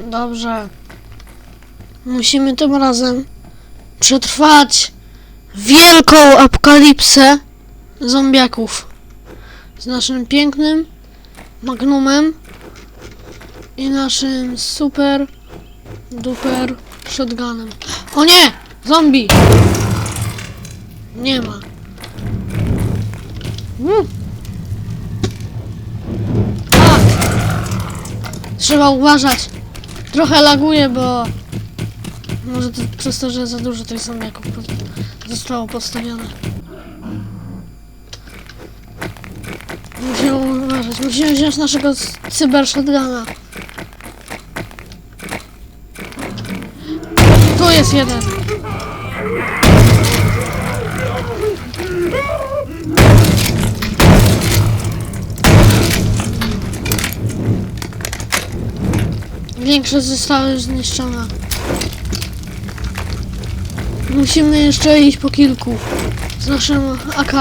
Dobrze. Musimy tym razem przetrwać wielką apokalipsę zombiaków z naszym pięknym magnumem i naszym super duper shotgunem. O nie! Zombie! Nie ma. A! Trzeba uważać. Trochę laguje, bo może to przez to, że za dużo tych zombiaków zostało postawione. Musimy uważać. Musimy wziąć naszego cyber shotguna. Tu jest jeden. Większość została już zniszczona. Musimy jeszcze iść po kilku z naszym AK.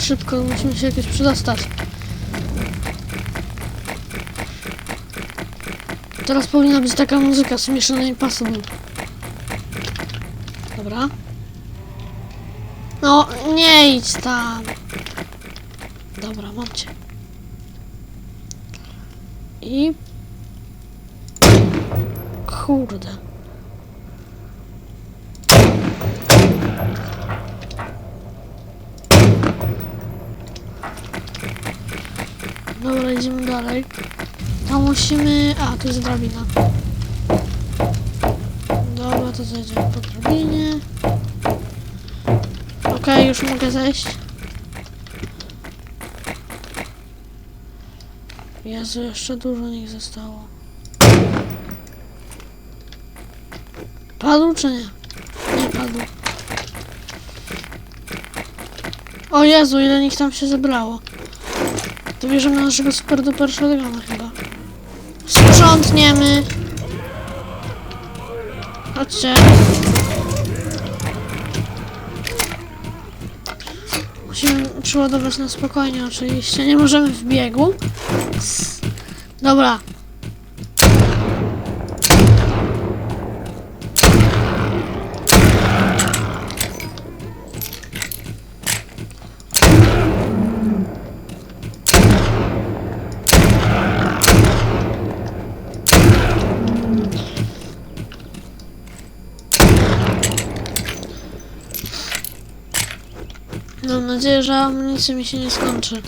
Szybko, musimy się jakoś przedostać. Teraz powinna być taka muzyka z Mission Impossible. Dobra. No, nie idź tam. Dobra, mam cię. I... Kurde. Dobra, idziemy dalej. Tam musimy... A, tu jest drabina. Dobra, to zejdziemy po drabinie. Okej, już mogę zejść. Jezu, jeszcze dużo nich zostało. Padł czy nie? Nie padł. O Jezu, ile nich tam się zebrało. To bierzemy naszego super duper shotguna chyba. Sprzątniemy. Chodźcie. Musimy przeładować na spokojnie oczywiście. Nie możemy w biegu. Dobra. Mam nadzieję, że amunicja mi się nie skończy.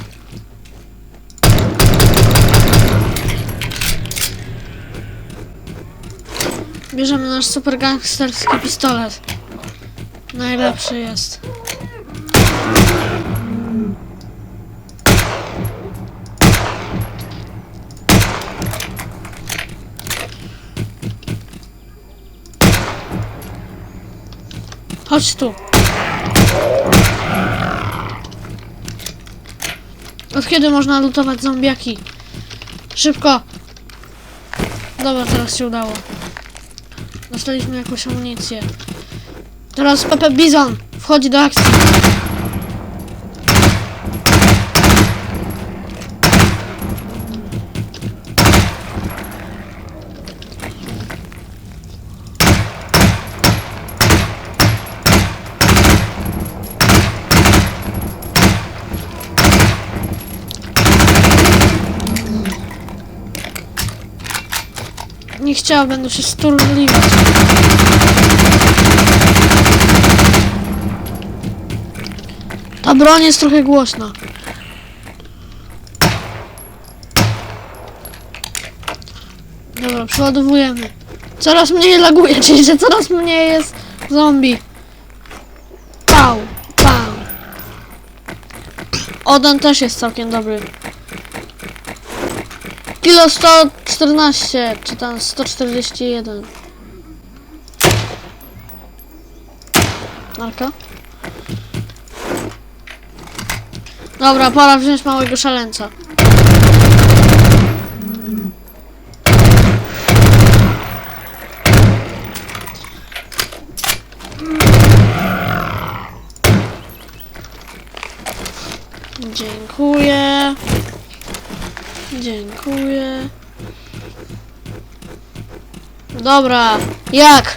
Bierzemy nasz super gangsterski pistolet. Najlepszy jest. Chodź tu. Od kiedy można lutować zombiaki? Szybko! Dobra, teraz się udało. Dostaliśmy jakąś amunicję. Teraz Pepe Bizon wchodzi do akcji. Nie chciała, będę się sturliwać. Ta broń jest trochę głośna. Dobra, przeładowujemy. Coraz mniej laguje, czyli że coraz mniej jest zombie. Pał, pał. Oden też jest całkiem dobry. Kilo 114, czy tam 141. Marka? Dobra, pora wziąć małego szaleńca. Dziękuję. Dziękuję. Dobra, jak?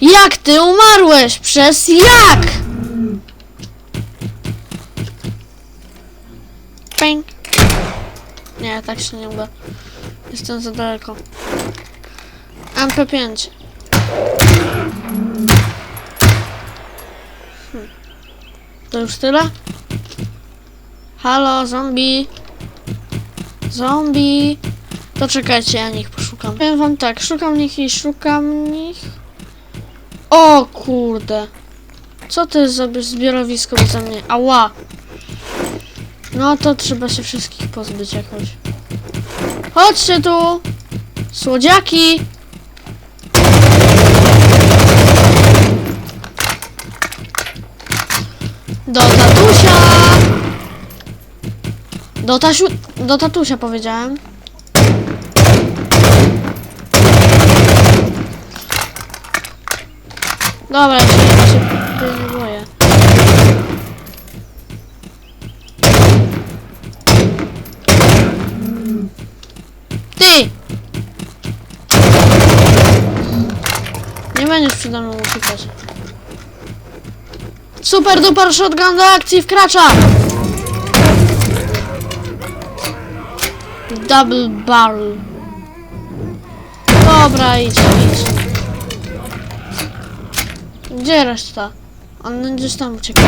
Jak ty umarłeś? Przez jak? Ping. Nie, tak się nie uda. Jestem za daleko. MP5. Hmm. To już tyle? Halo, zombie. Zombie. To czekajcie, ja nich poszukam. Powiem wam tak, szukam nich i szukam nich. O kurde. Co to jest za zbiorowisko beze mnie? Ała. No to trzeba się wszystkich pozbyć jakoś. Chodźcie tu! Słodziaki! Do tatusia! Do tasiu... Do tatusia powiedziałem. Dobra, ja się, ja się boję. Ty! Nie będziesz przede mną uciekać. Super duper shotgun do akcji wkracza! Double barrel. Dobra, idź, idź. Gdzie reszta? On gdzieś tam uciekał.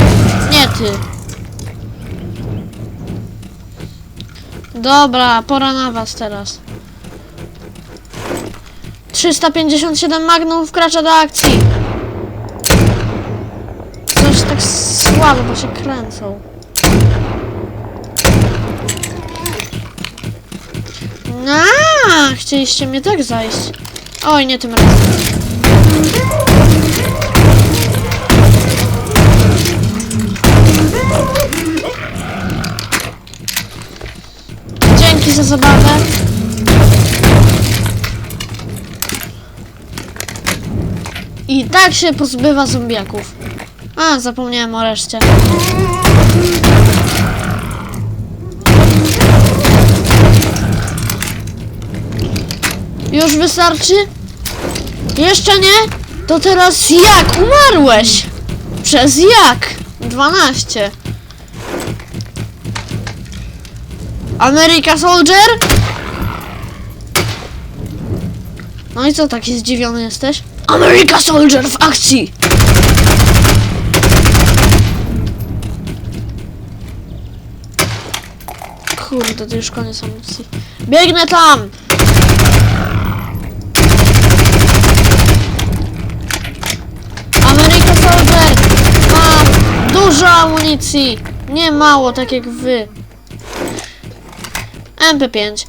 Nie ty. Dobra, pora na was teraz. 357 Magnum wkracza do akcji. Coś tak słabo, bo się kręcą. A, chcieliście mnie tak zajść. Oj, nie tym razem. Dzięki za zabawę. I tak się pozbywa zombiaków. A, zapomniałem o reszcie. Już wystarczy? Jeszcze nie? To teraz jak umarłeś? Przez jak? 12. America Soldier? No i co taki zdziwiony jesteś? America Soldier w akcji! Kurde, to już koniec amunicji. Biegnę tam! America Soldier! Mam dużo amunicji! Nie mało, tak jak wy. MP5.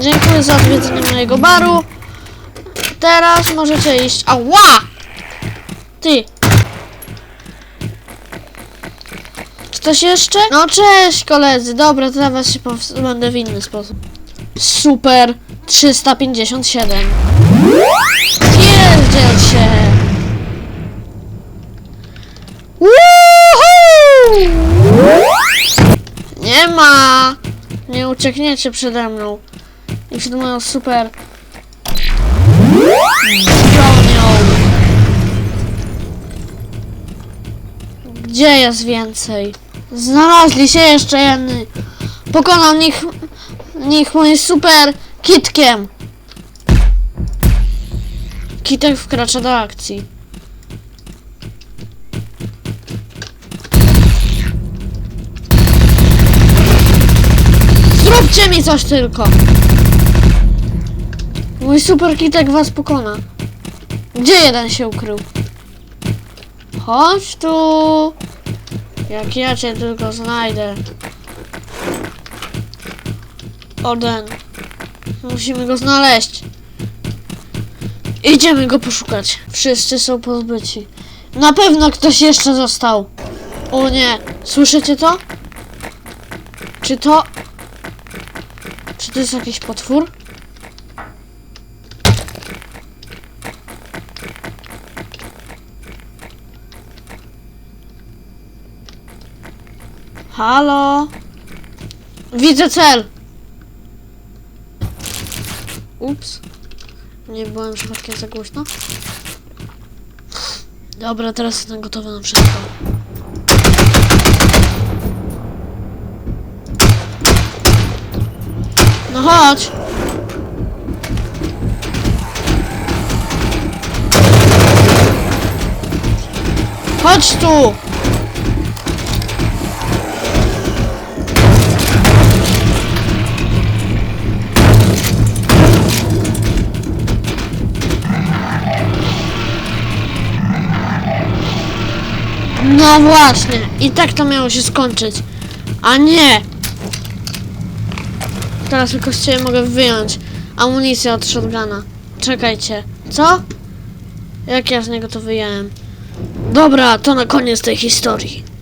Dziękuję za odwiedzenie mojego baru. Teraz możecie iść. Ała! Ty! Ktoś jeszcze? No cześć koledzy, dobra, to na was się pozbędę w inny sposób. Super 357. Pierdziel się! Woohoo! Nie ma! Nie uciekniecie przede mną. I przed moją super bronią. Gdzie jest więcej? Znalazli się jeszcze jedny. Pokonał nich, nich moim super kitkiem. Kitek wkracza do akcji. Zróbcie mi coś tylko. Mój super kitek was pokona. Gdzie jeden się ukrył? Chodź tu. Jak ja cię tylko znajdę. Oden. Musimy go znaleźć. Idziemy go poszukać. Wszyscy są pozbyci. Na pewno ktoś jeszcze został. O nie. Słyszycie to? Czy to... Czy to jest jakiś potwór? Halo? Widzę cel! Ups. Nie byłem przypadkiem za głośno. Dobra, teraz jestem gotowy na wszystko. No chodź! Chodź tu! No właśnie, i tak to miało się skończyć. A nie! Teraz tylko z ciebie mogę wyjąć amunicję od shotguna. Czekajcie, co? Jak ja z niego to wyjąłem? Dobra, to na koniec tej historii.